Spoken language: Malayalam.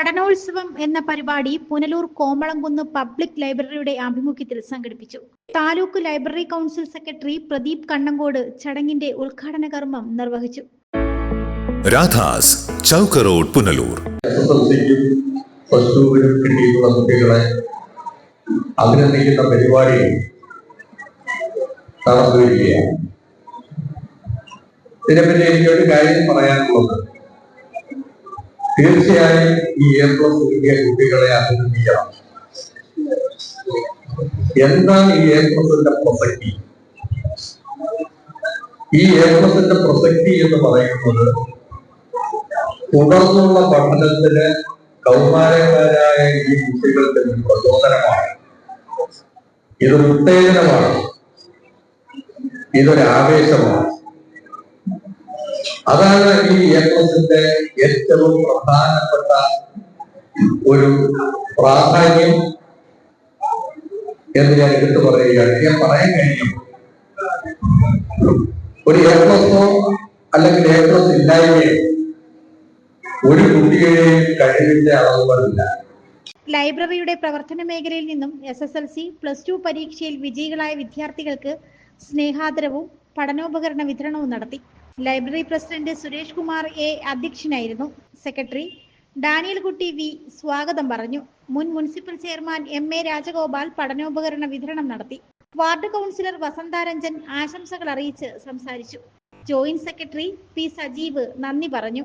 പഠനോത്സവം എന്ന പരിപാടി പുനലൂർ കോമളംകുന്ന് പബ്ലിക് ലൈബ്രറിയുടെ ആഭിമുഖ്യത്തിൽ സംഘടിപ്പിച്ചു. Taluk library council secretary Pradeep Kannankode ചടങ്ങിന്റെ ഉദ്ഘാടന കർമ്മം നിർവഹിച്ചു. രാധാസ് ചൗക്ക് റോഡ് പുനലൂർ. കിട്ടിയിട്ടുള്ള കുട്ടികളെ അഭിനന്ദിക്കുന്ന പരിപാടി നടന്നുവരികയാണ് ഇതിനെപ്പറ്റി എനിക്ക് ഒരു കാര്യം പറയാനുള്ളത്. തീർച്ചയായും ഈ എ പ്ലസ് കിട്ടിയ കുട്ടികളെ അഭിനന്ദിക്കണം എന്താണ് ഈ എ പ്ലസിന്റെ പ്രസക്തി? ഈ എ പ്ലസിന്റെ പ്രസക്തി എന്ന് പറയുന്നത് തുടർന്നുള്ള പഠനത്തിന് കൗമാരക്കാരായ ഈ കുട്ടികൾക്ക് പ്രചോദനമാണ്. ഇതൊരു ഉത്തേജനമാണ്. ഇതൊരു ആവേശമാണ് അതാണ് ഈ യത്നത്തിന്റെ ഏറ്റവും പ്രധാനപ്പെട്ട ഒരു പ്രാധാന്യം എന്ന് ഞാൻ എടുത്തു പറയുകയാണ്. ഞാൻ പറയാൻ കഴിയും. ഒരു പ്ലസോ അല്ലെങ്കിൽ എ ഒരു കുട്ടിയുടെയും കഴിവിന്റെ അളവുകളില്ല. ലൈബ്രറിയുടെ പ്രവർത്തന മേഖലയിൽ നിന്നും S S L C plus two പരീക്ഷയിൽ വിജയികളായ വിദ്യാർത്ഥികൾക്ക് സ്നേഹാദരവും പഠനോപകരണ വിതരണവും നടത്തി. Library president Suresh Kumar A അധ്യക്ഷനായിരുന്നു സെക്രട്ടറി. ഡാനിയൽ കുട്ടി വി സ്വാഗതം പറഞ്ഞു. മുൻ municipal chairman M A Rajagopal പഠനോപകരണ വിതരണം നടത്തി. വാർഡ് കൗൺസിലർ വസന്താരഞ്ജൻ ആശംസകൾ അറിയിച്ച് സംസാരിച്ചു. ജോയിന്റ് സെക്രട്ടറി പി സജീവ് നന്ദി പറഞ്ഞു.